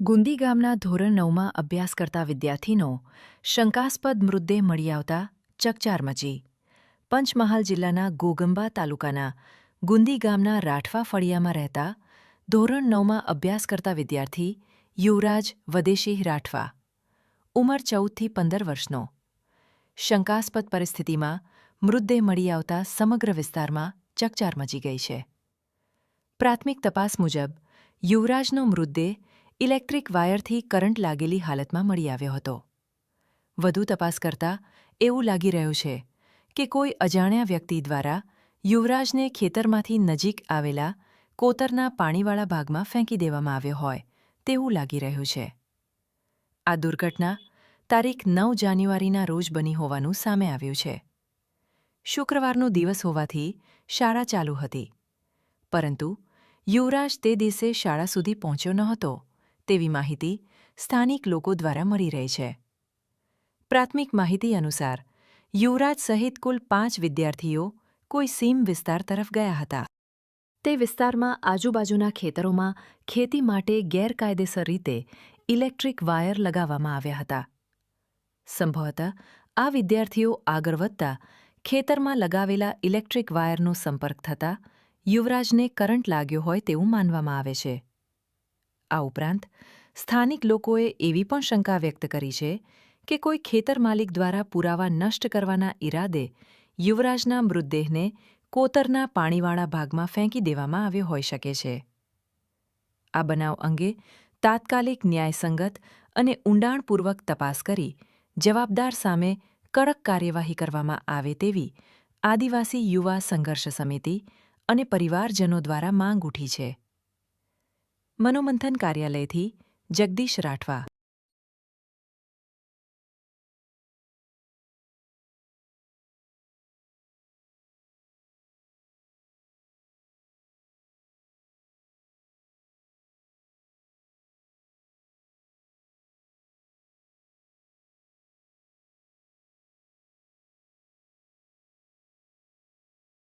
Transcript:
ગુંદી ગામના ધોરણ નવમાં અભ્યાસ કરતા વિદ્યાર્થીનો શંકાસ્પદ મૃતદેહ મળી આવતા ચકચાર મચી. પંચમહાલ જિલ્લાના ગોગંબા તાલુકાના ગુંદી ગામના રાઠવા ફળિયામાં રહેતા ધોરણ નવમાં અભ્યાસ કરતા વિદ્યાર્થી યુવરાજ વદેશી રાઠવા, ઉંમર ચૌદથી પંદર વર્ષનો. શંકાસ્પદ પરિસ્થિતિમાં મૃતદેહ મળી આવતા સમગ્ર વિસ્તારમાં ચકચાર મચી ગઈ છે. પ્રાથમિક તપાસ મુજબ યુવરાજનો મૃતદેહ ઇલેક્ટ્રિક વાયરથી કરંટ લાગેલી હાલતમાં મળી આવ્યો હતો. વધુ તપાસ કરતા એવું લાગી રહ્યું છે કે કોઈ અજાણ્યા વ્યક્તિ દ્વારા યુવરાજને ખેતરમાંથી નજીક આવેલા કોતરના પાણીવાળા ભાગમાં ફેંકી દેવામાં આવ્યો હોય તેવું લાગી રહ્યું છે. આ દુર્ઘટના તારીખ નવ જાન્યુઆરીના રોજ બની હોવાનું સામે આવ્યું છે. શુક્રવારનો દિવસ હોવાથી શાળા ચાલુ હતી. પરંતુ યુવરાજ તે દિવસે શાળા સુધી પહોંચ્યો ન હતો તેવી માહિતી સ્થાનિક લોકો દ્વારા મળી રહી છે. પ્રાથમિક માહિતી અનુસાર, યુવરાજ સહિત કુલ પાંચ વિદ્યાર્થીઓ કોઈ સીમ વિસ્તાર તરફ ગયા હતા. તે વિસ્તારમાં આજુબાજુના ખેતરોમાં ખેતી માટે ગેરકાયદેસર રીતે ઇલેક્ટ્રિક વાયર લગાવવામાં આવ્યા હતા. સંભવતઃ, આ વિદ્યાર્થીઓ આગળ વધતા ખેતરમાં લગાવેલા ઇલેક્ટ્રિક વાયરનો સંપર્ક થતાં યુવરાજને કરંટ લાગ્યો હોય તેવું માનવામાં આવે છે. આ ઉપરાંત, સ્થાનિક લોકોએ એવી પણ શંકા વ્યક્ત કરી છે કે કોઈ ખેતર માલિક દ્વારા પુરાવા નષ્ટ કરવાના ઈરાદે યુવરાજના મૃતદેહને કોતરના પાણીવાળા ભાગમાં ફેંકી દેવામાં આવ્યો હોઈ શકે છે. આ બનાવ અંગે તાત્કાલિક ન્યાયસંગત અને ઊંડાણપૂર્વક તપાસ કરી જવાબદાર સામે કડક કાર્યવાહી કરવામાં આવે તેવી આદિવાસી યુવા સંઘર્ષ સમિતિ અને પરિવારજનો દ્વારા માંગ ઉઠી છે. મનોમંથન કાર્યાલયથી જગદીશ રાઠવા.